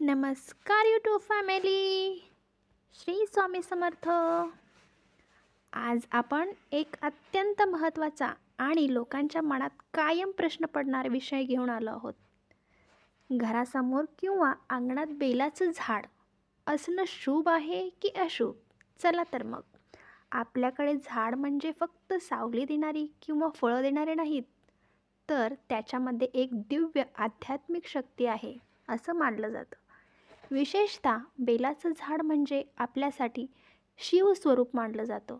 नमस्कार YouTube family Shri Swami Samarth. आज आपण एक अत्यंत महत्त्वाचा आणि लोकांच्या मनात कायम प्रश्न पडणारा विषय घेऊन आलो आहोत. घरासमोर किंवा अंगणात बेलाचं झाड असणं शुभ आहे की अशुभ? चला तर मग. आपल्याकडे झाड म्हणजे फक्त सावली देणारी किंवा फळं देणारे नाहीत तर त्याच्यामध्ये एक दिव्य आध्यात्मिक शक्ती आहे असं मानलं जातं. विशेषतः बेलाचं झाड म्हणजे आपल्यासाठी शिवस्वरूप मानलं जातं.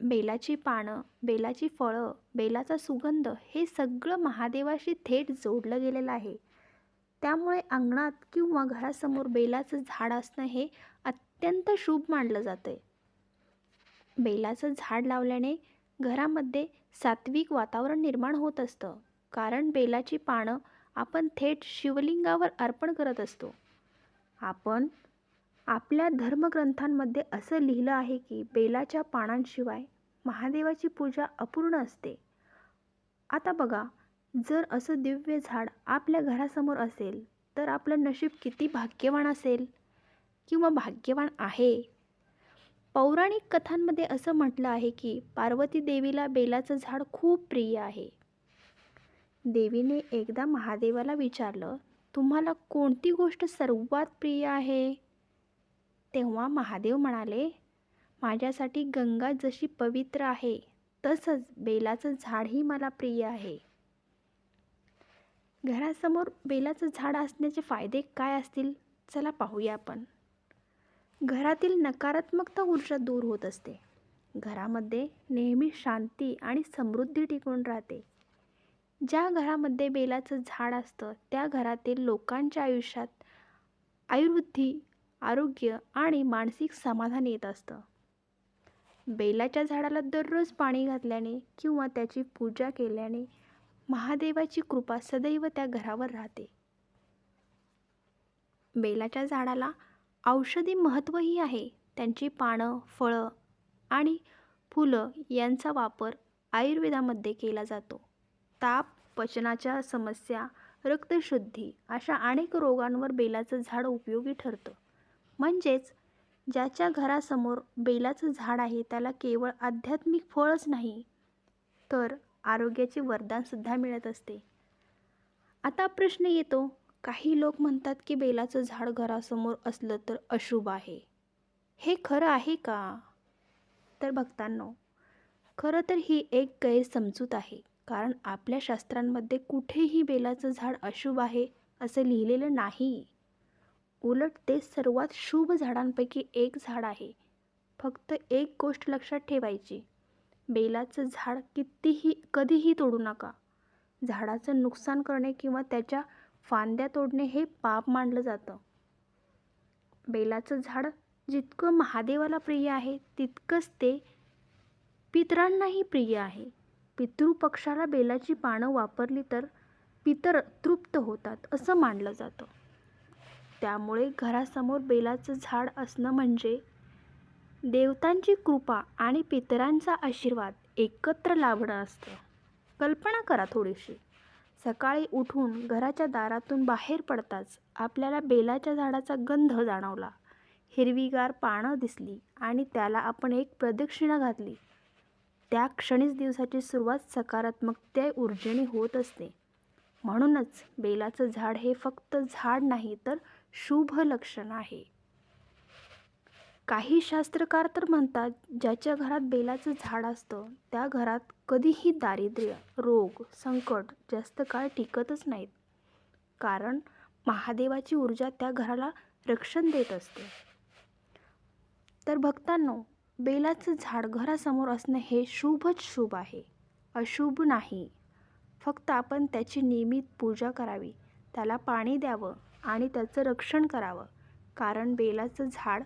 बेलाची पानं बेलाची फळं बेलाचा सुगंध हे सगळं महादेवाशी थेट जोडलं गेलेलं आहे. त्यामुळे अंगणात किंवा घरासमोर बेलाचं झाड असणं हे अत्यंत शुभ मानलं जातं आहे बेलाचं झाड लावल्याने घरामध्ये सात्विक वातावरण निर्माण होत असतं. कारण बेलाची पानं आपण थेट शिवलिंगावर अर्पण करत असतो. आपण आपल्या धर्मग्रंथांमध्ये असं लिहिलं आहे की बेलाच्या पानांशिवाय महादेवाची पूजा अपूर्ण असते. आता बघा जर असं दिव्य झाड आपल्या घरासमोर असेल तर आपलं नशीब किती भाग्यवान असेल? किंवा भाग्यवान आहे? पौराणिक कथांमध्ये असं म्हटलं आहे की पार्वती देवीला बेलाचं झाड खूप प्रिय आहे. देवीने एकदा महादेवाला विचारलं तुम्हाला कोणती गोष्ट सर्वात प्रिय आहे? तेव्हा महादेव म्हणाले माझ्यासाठी गंगा जशी पवित्र आहे तसंच बेलाचं झाडही मला प्रिय आहे. घरासमोर बेलाचं झाड असण्याचे फायदे काय असतील? चला पाहूया आपण. घरातील नकारात्मकता ऊर्जा दूर होत असते. घरामध्ये नेहमी शांती आणि समृद्धी टिकून राहते. ज्या घरामध्ये बेलाचं झाड असतं त्या घरातील लोकांच्या आयुष्यात आयुर्वृद्धी आरोग्य आणि मानसिक समाधान येत असतं. बेलाच्या झाडाला दररोज पाणी घातल्याने किंवा त्याची पूजा केल्याने महादेवाची कृपा सदैव त्या घरावर राहते. बेलाच्या झाडाला औषधी महत्त्वही आहे. त्यांची पानं फळं आणि फुलं यांचा वापर आयुर्वेदामध्ये केला जातो. ताप पचनाच्या समस्या रक्तशुद्धी अशा अनेक रोगांवर बेलाचं झाड उपयोगी ठरतं. म्हणजेच ज्याच्या घरासमोर बेलाचं झाड आहे त्याला केवळ आध्यात्मिक फळच नाही तर आरोग्याचे वरदानसुद्धा मिळत असते. आता प्रश्न येतो काही लोक म्हणतात की बेलाचं झाड घरासमोर असलं तर अशुभ आहे. हे खरं आहे का? तर भक्तांनो खरं तर ही एक गैरसमजूत आहे. कारण आपल्या शास्त्रांमध्ये कुठेही बेलाचं झाड अशुभ आहे असं लिहिलेलं नाही. उलट ते सर्वात शुभ झाडांपैकी एक झाड आहे. फक्त एक गोष्ट लक्षात ठेवायची बेलाचं झाड कितीही कधीही तोडू नका. झाडाचं नुकसान करणे किंवा त्याच्या फांद्या तोडणे हे पाप मानलं जातं. बेलाचं झाड जितकं महादेवाला प्रिय आहे तितकंच ते पितरांनाही प्रिय आहे. पितृपक्षाला बेलाची पानं वापरली तर पितर तृप्त होतात असं मानलं जातं. त्यामुळे घरासमोर बेलाचं झाड असणं म्हणजे देवतांची कृपा आणि पितरांचा आशीर्वाद एकत्र लाभणं असतं. कल्पना करा थोडीशी. सकाळी उठून घराच्या दारातून बाहेर पडताच आपल्याला बेलाच्या झाडाचा गंध जाणवला. हिरवीगार पानं दिसली आणि त्याला आपण एक प्रदक्षिणा घातली. त्या क्षणीच दिवसाची सुरुवात सकारात्मकते ऊर्जेने होत असते. म्हणूनच बेलाचं झाड हे फक्त झाड नाही तर शुभ लक्षण आहे. काही शास्त्रकार तर म्हणतात ज्याच्या घरात बेलाचं झाड असतं त्या घरात कधीही दारिद्र्य रोग संकट जास्त काळ टिकतच नाहीत. कारण महादेवाची ऊर्जा त्या घराला रक्षण देत असते. तर भक्तांनो बेलाचं झाड घरासमोर असणं हे शुभच शुभ आहे. अशुभ नाही. फक्त आपण त्याची नियमित पूजा करावी. त्याला पाणी द्यावं आणि त्याचं रक्षण करावं. कारण बेलाचं झाड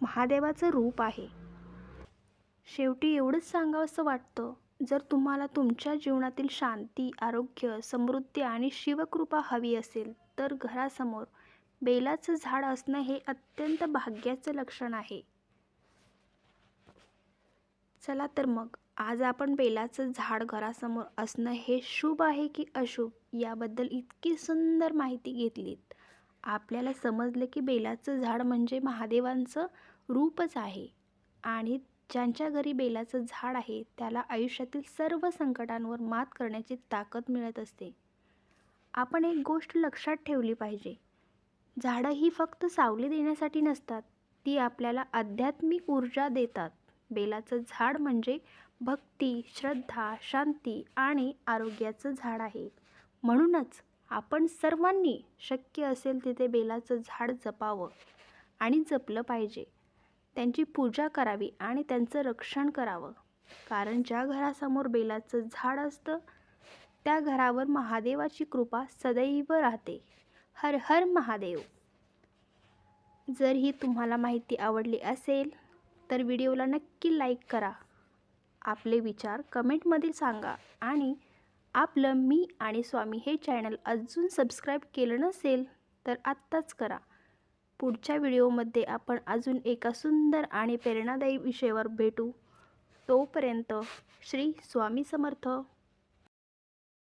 महादेवाचं रूप आहे. शेवटी एवढंच सांगावंसं वाटतं जर तुम्हाला तुमच्या जीवनातील शांती आरोग्य समृद्धी आणि शिवकृपा हवी असेल तर घरासमोर बेलाचं झाड असणं हे अत्यंत भाग्याचं लक्षण आहे. चला तर मग आज आपण बेलाचं झाड घरासमोर असणं हे शुभ आहे की अशुभ याबद्दल इतकी सुंदर माहिती घेतलीत. आपल्याला समजलं की बेलाचं झाड म्हणजे महादेवांचं रूपच आहे आणि ज्यांच्या घरी बेलाचं झाड आहे त्याला आयुष्यातील सर्व संकटांवर मात करण्याची ताकद मिळत असते. आपण एक गोष्ट लक्षात ठेवली पाहिजे. झाडं ही फक्त सावली देण्यासाठी नसतात ती आपल्याला आध्यात्मिक ऊर्जा देतात. बेलाचं झाड म्हणजे भक्ती श्रद्धा शांती आणि आरोग्याचं झाड आहे. म्हणूनच आपण सर्वांनी शक्य असेल तिथे बेलाचं झाड जपावं आणि जपलं पाहिजे. त्यांची पूजा करावी आणि त्यांचं रक्षण करावं. कारण ज्या घरासमोर बेलाचं झाड असतं त्या घरावर महादेवाची कृपा सदैव राहते. हर हर महादेव. जर ही तुम्हाला माहिती आवडली असेल तर व्हिडिओला नक्की लाईक करा. आपले विचार कमेंटमध्ये सांगा आणि आपलं मी आणि स्वामी हे चॅनल अजून सबस्क्राईब केलं नसेल तर आत्ताच करा. पुढच्या व्हिडिओमध्ये आपण अजून एका सुंदर आणि प्रेरणादायी विषयावर भेटू. तोपर्यंत श्री स्वामी समर्थ.